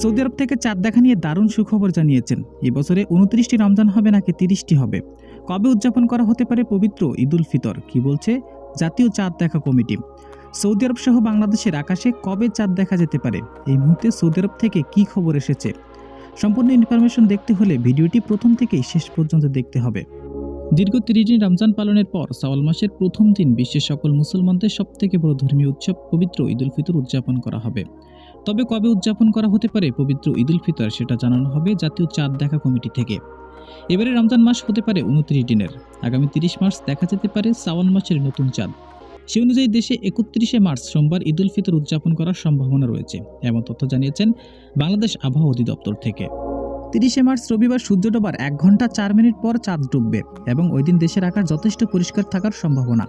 Saudi আরব থেকে চাঁদ দেখা নিয়ে দারুণ সুখবর জানিয়েছেন। এবছরে উনত্রিশটি রমজান হবে নাকি তিরিশটি হবে? কবে উদযাপন করা হতে পারে পবিত্র ঈদুল ফিতর? কি বলছে জাতীয় চাঁদ দেখা কমিটি? সৌদি আরব সহ বাংলাদেশের আকাশে কবে চাঁদ দেখা যেতে পারে? এই মুহূর্তে সৌদি আরব থেকে কি খবর এসেছে? সম্পূর্ণ ইনফরমেশন দেখতে হলে ভিডিওটি প্রথম থেকেই শেষ পর্যন্ত দেখতে হবে। দীর্ঘ তিরিশ দিন রমজান পালনের পর সাওয়াল মাসের প্রথম দিন বিশ্বের সকল মুসলমানদের সবথেকে বড় ধর্মীয় উৎসব পবিত্র ঈদুল ফিতর উদযাপন করা হবে। তবে কবে উদযাপন করা হতে পারে পবিত্র ঈদুল ফিতর সেটা জানানো হবে জাতীয় চাঁদ দেখা কমিটি থেকে। এবারে রমজান মাস হতে পারে উনত্রিশ দিনের। আগামী তিরিশ মার্চ দেখা যেতে পারে সাওয়ান মাসের নতুন চাঁদ। সে অনুযায়ী দেশে একত্রিশে মার্চ সোমবার ঈদুল ফিতর উদযাপন করার সম্ভাবনা রয়েছে। এমন তথ্য জানিয়েছেন বাংলাদেশ আবহাওয়া অধিদপ্তর থেকে। তিরিশে মার্চ রবিবার সূর্য ডোবার এক ঘণ্টা চার মিনিট পর চাঁদ ডুববে এবং ওই দিন দেশের আকাশ যথেষ্ট পরিষ্কার থাকার সম্ভাবনা।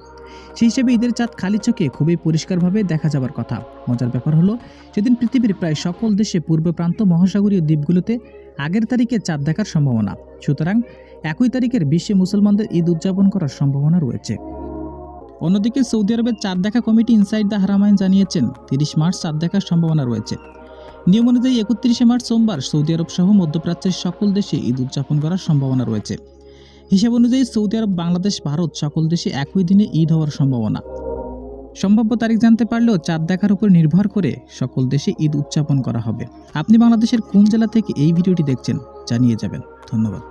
সেই হিসেবে ঈদের চাঁদ খালি চোখে খুবই পরিষ্কারভাবে দেখা যাবার কথা। মজার ব্যাপার হলো, সেদিন পৃথিবীর প্রায় সকল দেশে পূর্ব প্রান্ত মহাসাগরীয় দ্বীপগুলোতে আগের তারিখে চাঁদ দেখার সম্ভাবনা। সুতরাং একই তারিখের বিশ্বে মুসলমানদের ঈদ উদযাপন করার সম্ভাবনা রয়েছে। অন্যদিকে সৌদি আরবের চাঁদ দেখা কমিটি ইনসাইড দ্য হারামাইন জানিয়েছেন, তিরিশ মার্চ চাঁদ দেখার সম্ভাবনা রয়েছে। নিয়ম অনুযায়ী একত্রিশে মার্চ সোমবার সৌদি আরব সহ মধ্যপ্রাচ্যের সকল দেশে ঈদ উদযাপন করার সম্ভাবনা রয়েছে। হিসাব অনুযায়ী সৌদি আরব, বাংলাদেশ, ভারত সকল দেশে একই দিনে ঈদ হওয়ার সম্ভাবনা। সম্ভাব্য তারিখ জানতে পারলেও চাঁদ দেখার উপর নির্ভর করে সকল দেশে ঈদ উদযাপন করা হবে। আপনি বাংলাদেশের কোন জেলা থেকে এই ভিডিওটি দেখছেন জানিয়ে যাবেন। ধন্যবাদ।